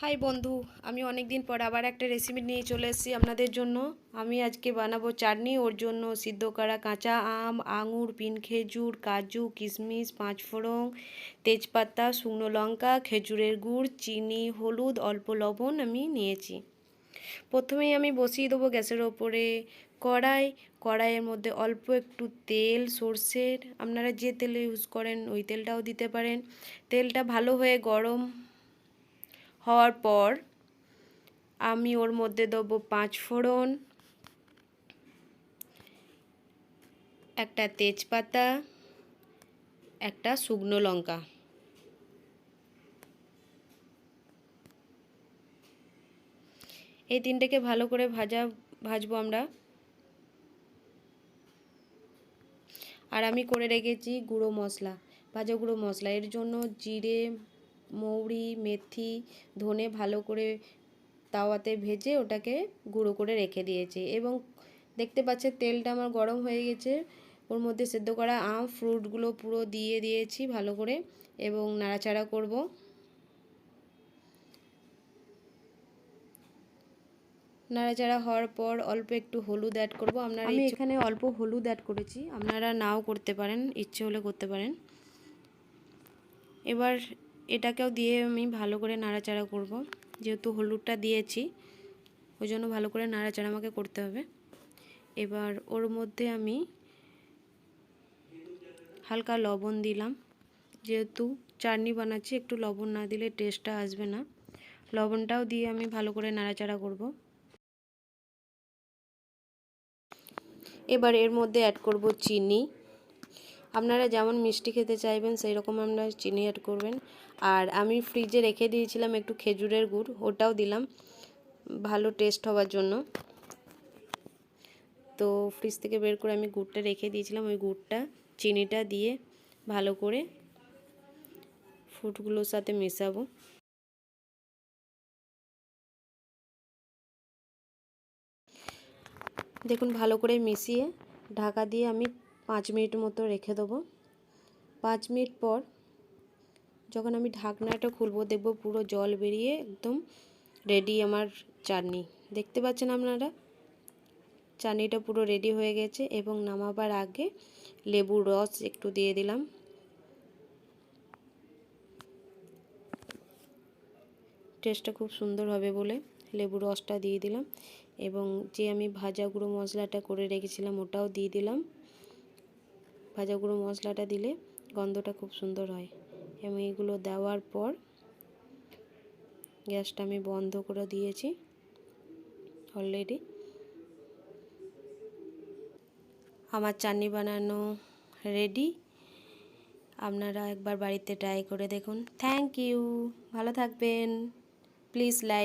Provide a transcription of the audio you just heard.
High বন্ধু। আমি অনেক দিন পর আবার একটা রেসিপি নিয়ে চলে এসেছি আপনাদের জন্য। আমি আজকে বানাবো চাটনি। ওর জন্য সিদ্ধ করা কাঁচা আম, আঙুর, পিন খেজুর, কাজু, কিশমিশ পাঁচফোড়ন তেজপাতা, শুকনো লঙ্কা, খেজুরের গুড়, চিনি, হলুদ, অল্প লবণ আমি নিয়েছি। প্রথমেই আমি বসিয়ে দেবো গ্যাসের ওপরে কড়াই। কড়াইয়ের মধ্যে অল্প একটু তেল, সর্ষের। আপনারা যে তেল ইউজ করেন, ওই তেলটাও দিতে পারেন। তেলটা ভালো হয়ে গরম হওয়ার পর আমি ওর মধ্যে দেবো পাঁচ ফোড়ন, একটা তেজপাতা, একটা শুকনো লঙ্কা। এই তিনটেকে ভালো করে ভাজা, ভাজবো আমরা। আর আমি করে রেখেছি গুঁড়ো মশলা, ভাজা গুঁড়ো মশলা। এর জন্য জিরে মৌরি মেথি ধনে ভালো করে তাওয়াতে ভেজে ওটাকে গুঁড়ো করে রেখে দিয়েছি। এবং দেখতে পাচ্ছে তেলটা আমার গরম হয়ে গেছে। ওর মধ্যে সেদ্ধ করা আম ফ্রুটগুলো পুরো দিয়ে দিয়েছি ভালো করে এবং নাড়াচাড়া করব। নাড়াচাড়া হওয়ার পর অল্প একটু হলুদ অ্যাড করব। আপনারা আমি এখানে অল্প হলুদ অ্যাড করেছি। আপনারা নাও করতে পারেন ইচ্ছে হলে করতে পারেন। এবার এটাকেও দিয়ে আমি ভালো করে নাড়াচাড়া করব। যেহেতু হলুদটা দিয়েছি ওই জন্য ভালো করে নাড়াচাড়া আমাকে করতে হবে। এবার ওর মধ্যে আমি হালকা লবণ দিলাম। যেহেতু চাটনি বানাচ্ছি, একটু লবণ না দিলে টেস্টটা আসবে না। লবণটাও দিয়ে আমি ভালো করে নাড়াচাড়া করব। এবার এর মধ্যে অ্যাড করব চিনি। আপনারা যেমন মিষ্টি খেতে চাইবেন সেই রকম আপনারা চিনি অ্যাড করবেন। আর আমি ফ্রিজে রেখে দিয়েছিলাম একটু খেজুরের গুড়, ওটাও দিলাম। ভালো টেস্ট হওয়ার জন্য। তো ফ্রিজ থেকে বের করে আমি গুড়টা রেখে দিয়েছিলাম, ওই গুড়টা, চিনিটা দিয়ে ভালো করে ফুডগুলোর সাথে মেশাবো। দেখুন, ভালো করে মিশিয়ে ঢাকা দিয়ে আমি পাঁচ মিনিট মতো রেখে দেবো। পাঁচ মিনিট পর যখন আমি ঢাকনাটা খুলবো, দেখব পুরো জল বেরিয়ে একদম রেডি আমার চাটনি। দেখতে পাচ্ছেন আপনারা? চাটনিটা পুরো রেডি হয়ে গেছে এবং নামাবার আগে লেবুর রস একটু দিয়ে দিলাম। টেস্টটা খুব সুন্দর হবে বলে লেবুর রসটা দিয়ে দিলাম এবং যে আমি ভাজা গুঁড়ো মশলাটা করে রেখেছিলাম ওটাও দিয়ে দিলাম। ভাজা গুঁড়ো মশলাটা দিলে গন্ধটা খুব সুন্দর হয়। এবং এগুলো দেওয়ার পর গ্যাসটা আমি বন্ধ করে দিয়েছি অলরেডি আমার চাটনি বানানো রেডি আপনারা একবার বাড়িতে ট্রাই করে দেখুন। থ্যাংক ইউ ভালো থাকবেন। Please like